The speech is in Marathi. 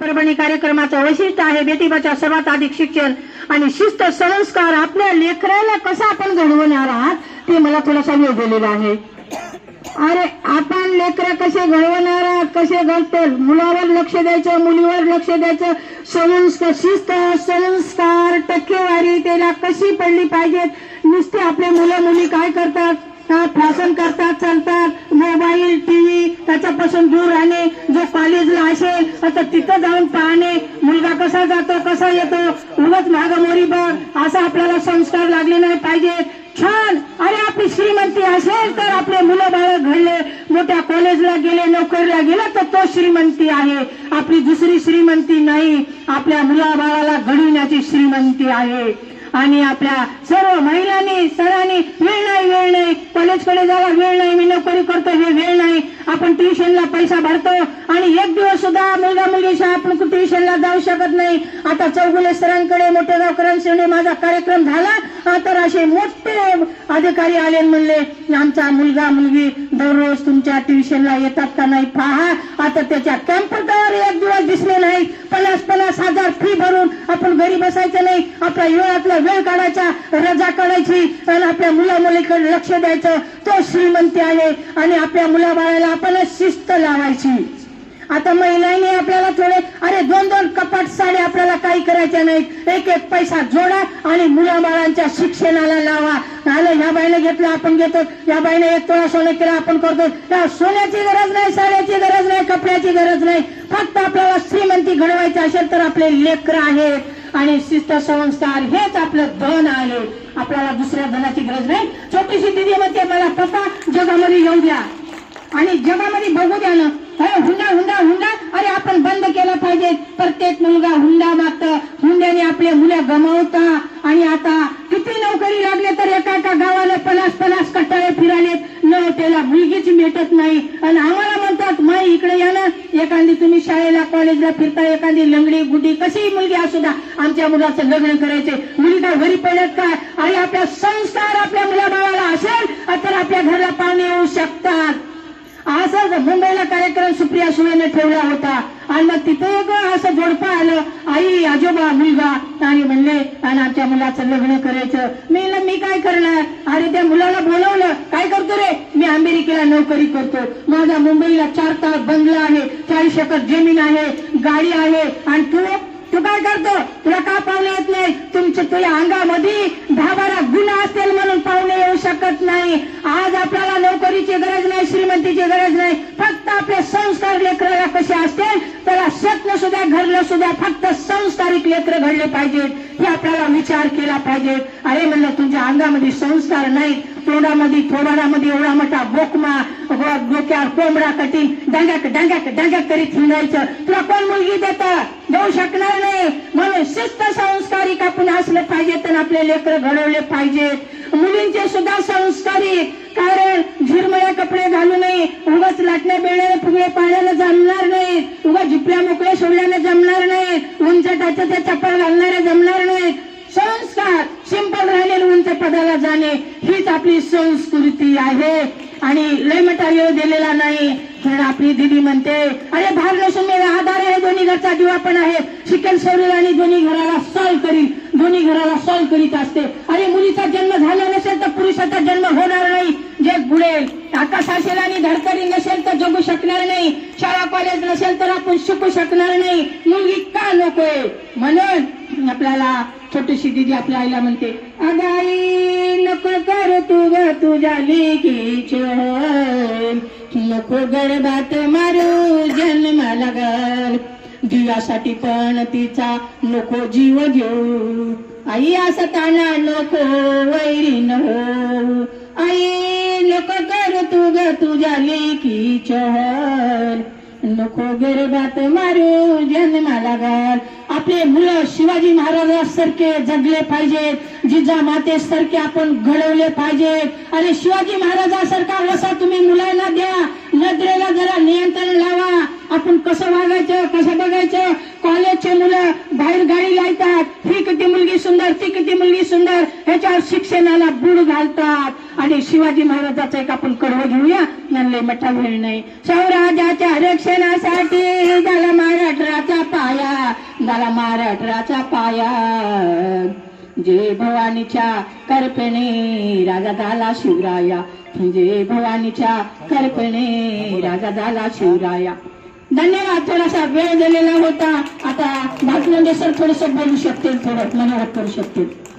परभणी कार्यक्रमाचं वैशिष्ट्य आहे बेटी बचाव सर्वात अधिक शिक्षण आणि शिस्त संस्कार आपल्या लेकराला कसं आपण घडवणार आहात ते मला थोडासा वेळ दिलेला आहे. अरे आपण लेकरं कसे घडवणार आहात कसे घडते मुलावर लक्ष द्यायचं मुलीवर लक्ष द्यायचं. संस्कार शिस्त संस्कार टक्केवारी त्याला कशी पडली पाहिजेत? नुसते आपले मुलं मुली काय करतात? फॅशन करतात चालतात. मोबाईल टीव्ही त्याच्यापासून दूर राहणे. जो कॉलेजला असेल तर तिथं जाऊन पाहणे. मुलगा कसा जातो कसा येतो? उगाच मागमोरी बघ. असा आपल्याला संस्कार लागले नाही पाहिजे. छान! अरे आपली श्रीमंती असेल तर आपले मुलं बाळ घडले. मोठ्या कॉलेजला गेले नोकरीला गेला तर तो श्रीमंती आहे. आपली दुसरी श्रीमंती नाही. आपल्या मुलाबाळाला घडविण्याची श्रीमंती आहे. आणि आपल्या सर्व महिलांनी सरांनी वेळ नाही वेळ नाही. कॉलेजकडे जायला वेळ नाही. मी नोकरी करतो हे वेळ नाही. आपण ट्युशनला पैसा भरतो आणि एक दिवस सुद्धा मुलगा मुलगी आपण ट्युशनला जाऊ शकत नाही. आता चौगुले सरांकडे मोठे गावकरांकडे माझा कार्यक्रम झाला. तर असे मोठे अधिकारी आले म्हणले आमचा मुलगा मुलगी दररोज तुमच्या ट्युशनला येतात का नाही पहा. आता त्याच्या कॅम्प्युटरवर एक दिवस दिसले नाही पन्नास पन्नास हजार फी भरून आपण घरी बसायचं नाही. आपल्या वेळातला वेळ काढायचा रजा काढायची आणि आपल्या मुला मुलीकडे लक्ष द्यायचं. तो श्रीमंती आहे आणि आपल्या मुलाबाळाला आपणच शिस्त लावायची. आता महिलांनी आपल्याला थोडे अरे काही करायच्या नाहीत. एक एक पैसा जोडा आणि मुलाबाळांच्या शिक्षणाला लावा. आलं ह्या बाईने घेतलं आपण घेतो या बाईने एक तोळा सोनं केलं आपण करतो या सोन्याची गरज नाही साड्याची गरज नाही कपड्याची गरज नाही. फक्त आपल्याला श्रीमंती घडवायची असेल तर आपले लेकर आहेत आणि शिस्त संस्कार हेच आपलं धन आहे. आपल्याला दुसऱ्या धनाची गरज नाही. छोटीशी दिदी म्हणते मला पप्पा जगामध्ये येऊ द्या. आणि जगामध्ये बघू द्या ना हुंडा हुंडा हुंडा. अरे आपण बंद केलं पाहिजे. प्रत्येक मुलगा हुंडा मागत. हुंड्याने आपल्या मुलं गमावता. आणि आता किती नोकरी लागले तर एका एका गावाला पलास पलास कट्टाळे फिराले. न त्याला मुलगीच भेटत नाही. आणि आम्हाला म्हणतात माई इकडे या ना. एखादी तुम्ही शाळेला कॉलेजला फिरता एखादी लंगडी गुडी कशीही मुलगी असू द्या. आमच्या मुलाचं लग्न करायचे मुली काय घरी पडत काय आणि आपल्या संस्कार आपल्या मुलाबाळाला असेल तर आपल्या घराला पाणी येऊ शकतात. असं मुंबईला कार्यक्रम सुप्रिया सुळेने ठेवला होता. आणि मग तिथे एक असं जोडपं आलं आई आजोबा मुलगा. आणि म्हणले आणि आमच्या मुलाचं लग्न करायचं. मी मी काय करणार? अरे त्या मुलाला बोलवलं. काय करतो रे? मी अमेरिकेला नोकरी करतो. माझा मुंबईला चार तास बंगला आहे चाळीस एकर जमीन आहे गाडी आहे. आणि तू तू काय करतो? तुला का पाहुणे येत नाही? तुमच्या तुझ्या अंगामध्ये दहा बारा गुन्हा असतील म्हणून पाहुणे येऊ शकत नाही. आज आपल्याला नोकरीची गरज सुद्धा सुद्धा फक्त संस्कारिक लेकर घडले पाहिजेत हे आपल्याला विचार केला पाहिजे. अरे म्हणलं तुमच्या अंगामध्ये संस्कार नाही. तोंडामध्ये थोडामध्ये एवढा मोठा बोकमा व डोक्यावर कोंबडा कटी डांग्याक डांग्याक डांग्याक करीत हिंडायचं तुला कोण मुलगी देत? देऊ शकणार नाही. म्हणून शिस्त संस्कारिक आपण असलं पाहिजे तर आपले लेकर घडवले पाहिजेत. मुलींचे सुद्धा संस्कारिक कारण झिरमळ्या कपडे घालू नये. उगाच लाटण्या बेळ्याने फुगळे पाण्याला जमणार नाही. उगा झिपल्या मोकळ्या सोडल्याने जमणार नाही. उंच टाच्या त्या चप्पल घालणाऱ्या जमणार नाहीत संस्कार सिंपल राहिलेले उंच पदाला जाणे हीच आपली संस्कृती आहे. आणि लय मोठा दिलेला नाही. तर आपली दिदी म्हणते अरे भार नसून मेरा आधार आहे दोन्ही घरचा दिवा पण आहे. शिकेल शरीर आणि दोन्ही घराला सॉल्व करील दोन्ही घराला सॉल्व करीत असते. अरे मुलीचा जन्म झाला नसेल तर पुरुषाचा जन्म होणार नाही जग बुडेल आकाश असेल आणि धडकरी नसेल तर जगू शकणार नाही शाळा कॉलेज नसेल तर आपण शिकू शकणार नाही. मुलगी का नकोय म्हणून आपल्याला छोटीशी दिदी आपल्या आईला म्हणते अगाई नको कर तू ग तुझ्या लेकीच नको गर्भात मारू जन्माला घाल दिव्यासाठी पण तिचा नको जीव घेऊ. आई असं ताना नको वैरी हो आई तुझ्या लेखी चहल. नको गरबात मारू जन्माला घाल. आपले मुलं शिवाजी महाराजांसारखे जगले पाहिजेत जिजा मातेसारखे आपण घडवले पाहिजेत आणि शिवाजी महाराजांसारखा वसा तुम्ही मुलांना द्या. नजरेला जरा नियंत्रण लावा. आपण कसं वागायचं कसं बघायचं? कॉलेजचे मुलं बाहेर गाडी लायतात ही किती मुलगी सुंदर ती किती मुलगी सुंदर ह्याच्यावर शिक्षणाला बुड घालतात. आणि शिवाजी महाराजाचं एक आपण कडवं घेऊया. नल्ले मठा वेळ नाही स्वराज्याच्या रक्षणासाठी झाला महाराष्ट्राचा पाया झाला महाराष्ट्राचा पाया. जय भवानीच्या कर्पणे राजा झाला शिवराया. जय भवानीच्या कर्पणे राजा झाला शिवराया. धन्यवाद थोडासा वेळ दिलेला होता. आता भातनंदे सर थोडस बोलू शकतील थोडं मनोरथ करू शकतील.